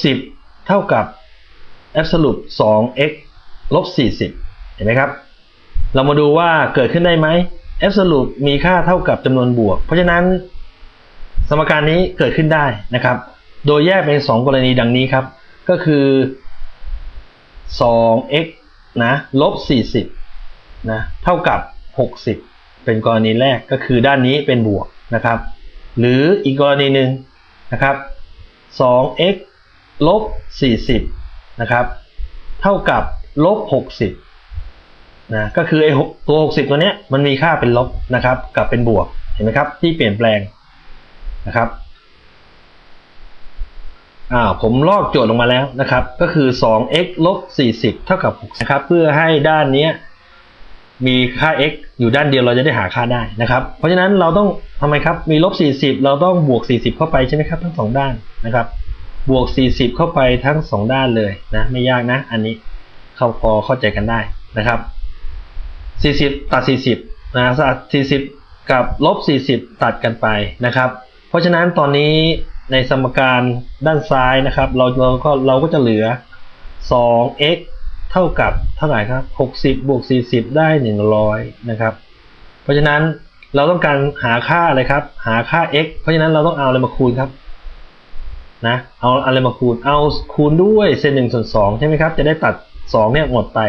60 เท่ากับ absolute 2x ลบ 40 เห็นไหมครับ เรามาดูว่าเกิดขึ้นได้ไหม absolute มีค่าเท่ากับจำนวนบวก เพราะฉะนั้น สมการนี้เกิดขึ้นได้นะครับ โดยแยกเป็น 2 กรณีดังนี้ครับ ก็คือ 2x นะลบ 40 นะเท่ากับ 60 เป็นกรณีแรกก็คือด้านนี้เป็นบวกนะครับ หรืออีกกรณีหนึ่งนะครับ 2x ลบ 40 นะครับ เท่ากับลบ 60 นะ ก็คือไอ้ตัว 60 ตัวเนี้ยมันมีค่าเป็นลบนะครับกับเป็นบวก เห็นไหมครับ ที่เปลี่ยนแปลงนะครับ อ่า ผมลอกโจทย์ลงมาแล้วนะครับ ก็คือ 2x ลบ 40 เท่ากับ6นะครับ เพื่อให้ด้านนี้มีค่า x อยู่ด้านเดียวเราจะได้หาค่าได้นะครับ เพราะฉะนั้นเราต้องทำไมครับ มีลบ 40 เราต้องบวก 40 เข้าไปใช่ไหมครับ ทั้งสองด้านนะครับ บวก 40 เข้าไปทั้งสองด้านเลยนะไม่ยากนะ อันนี้เข้าพอเข้าใจกันได้นะครับ 40 ตัด 40นะตัด40 กับลบ 40 ตัดกันไปนะครับ เพราะฉะนั้นตอนนี้ในสมการด้านซ้ายนะครับ เราเราก็เราก็จะเหลือ 2x เท่ากับเท่าไหร่ครับ 60 บวก 40 ได้ 100 นะครับ เพราะฉะนั้นเราต้องการหาค่าอะไรครับ หาค่า x เพราะฉะนั้นเราต้องเอาอะไรมาคูณครับ นะเอาอะไรมาคูณเอาคูณด้วยเศษหนึ่งส่วนสองใช่ไหมครับจะได้ตัด2เนี่ยหมดไป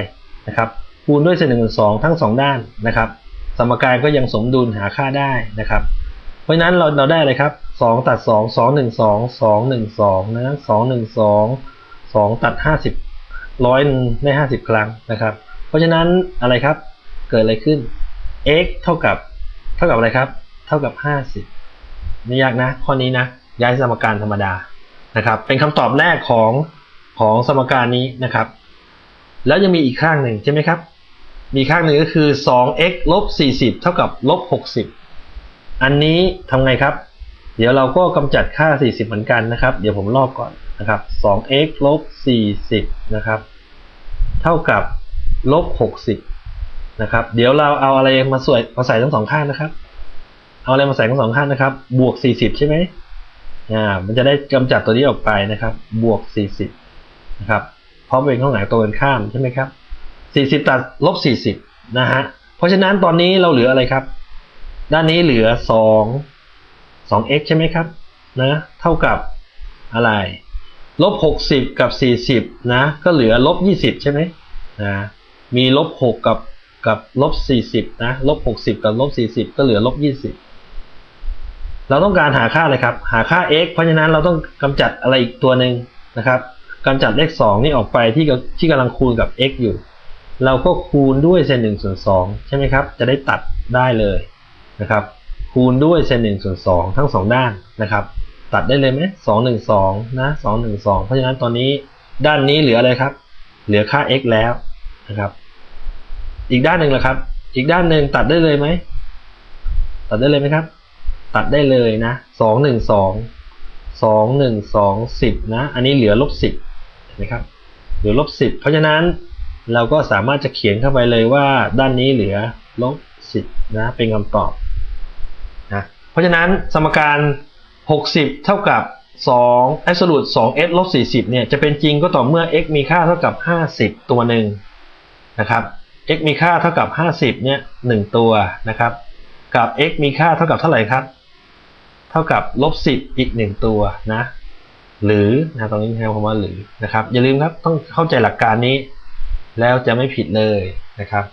นะครับคูณด้วยเศษหนึ่งส่วนสองทั้ง 2 ด้านนะครับ สมการก็ยังสมดุลหาค่าได้นะครับ เพราะฉะนั้นเราเราได้อะไรครับ2ตัด 2 2 1 2 2 1 2นะ2 1 2 2 ตัด 50ร้อยได้ 50 ครั้งนะครับ เพราะฉะนั้นอะไรครับเกิดอะไรขึ้น x เท่ากับเท่ากับอะไรครับ เท่ากับ 50ไม่ยากนะข้อนี้นะย้ายสมการธรรมดา นะครับ เป็นคำตอบแรกของของสมการนี้นะครับ แล้วยังมีอีกข้างหนึ่งใช่ไหมครับ มีข้างหนึ่งก็คือ 2x ลบ 40 เท่ากับลบ 60 อันนี้ทำไงครับ เดี๋ยวเราก็กำจัดค่า 40 เหมือนกันนะครับ เดี๋ยวผมลอกก่อนนะครับ 2x ลบ 40 นะครับ เท่ากับลบ 60 นะครับ เดี๋ยวเราเอาอะไรมาสวยมาใส่ทั้งสองข้างนะครับ เอาอะไรมาใส่ทั้งสองข้างนะครับ บวก 40 ใช่ไหม อ่ามันจะได้กำจัดตัวนี้ออกไปนะครับ บวก 40 นะครับเพราะเป็นข้างหลังตัวกันข้ามใช่ไหมครับ 40 ตัดลบ 40 นะฮะ เพราะฉะนั้นตอนนี้เราเหลืออะไรครับ ด้านนี้เหลือ 2 2x ใช่ไหมครับ นะ เท่ากับอะไรลบ 60 กับ 40 นะ ก็เหลือลบ 20 ใช่ไหมนะ มีลบ 6 กับกับลบ 40 นะ ลบ 60 กับลบ 40 ก็เหลือลบ 20 เราต้องการหาค่าอะไรครับ หาค่า x เพราะฉะนั้นเราต้องกำจัดอะไรอีกตัวหนึ่งนะครับกำจัดเลข 2 นี่ออกไปที่ที่กำลังคูณกับ x อยู่ เราก็คูณด้วยเศษ1ส่วน2ใช่ไหมครับ จะได้ตัดได้เลยนะครับ คูณด้วยเศษ1ส่วน2ทั้ง2ด้านนะครับ ตัดได้เลยไหม2 1 2นะ2 1 2เพราะฉะนั้นตอนนี้ด้านนี้เหลืออะไรครับ เหลือค่า x แล้วนะครับ อีกด้านหนึ่งละครับ อีกด้านหนึ่งตัดได้เลยไหม ตัดได้เลยไหมครับ ตัดได้เลยนะ2 1 2 2 1 2 10นะ อันนี้เหลือลบ10เห็นไหมครับเหลือลบ10เพราะฉะนั้นเราก็สามารถจะเขียนเข้าไปเลยว่าด้านนี้เหลือลบ10นะเป็นคำตอบนะเพราะฉะนั้นสมการ 60 เท่ากับ2 absolute 2s ลบ40เนี่ยจะเป็นจริงก็ต่อเมื่อ x มีค่าเท่ากับ 50 ตัวหนึ่งนะครับ x มีค่าเท่ากับ 50เนี่ย1ตัวนะครับ กับ x มีค่าเท่ากับเท่าไหร่ครับ เท่ากับลบ10 อีก 1 ตัวนะ หรือนะตรงนี้ใช้คำว่าหรือนะครับ อย่าลืมครับต้องเข้าใจหลักการนี้ แล้วจะไม่ผิดเลยนะครับ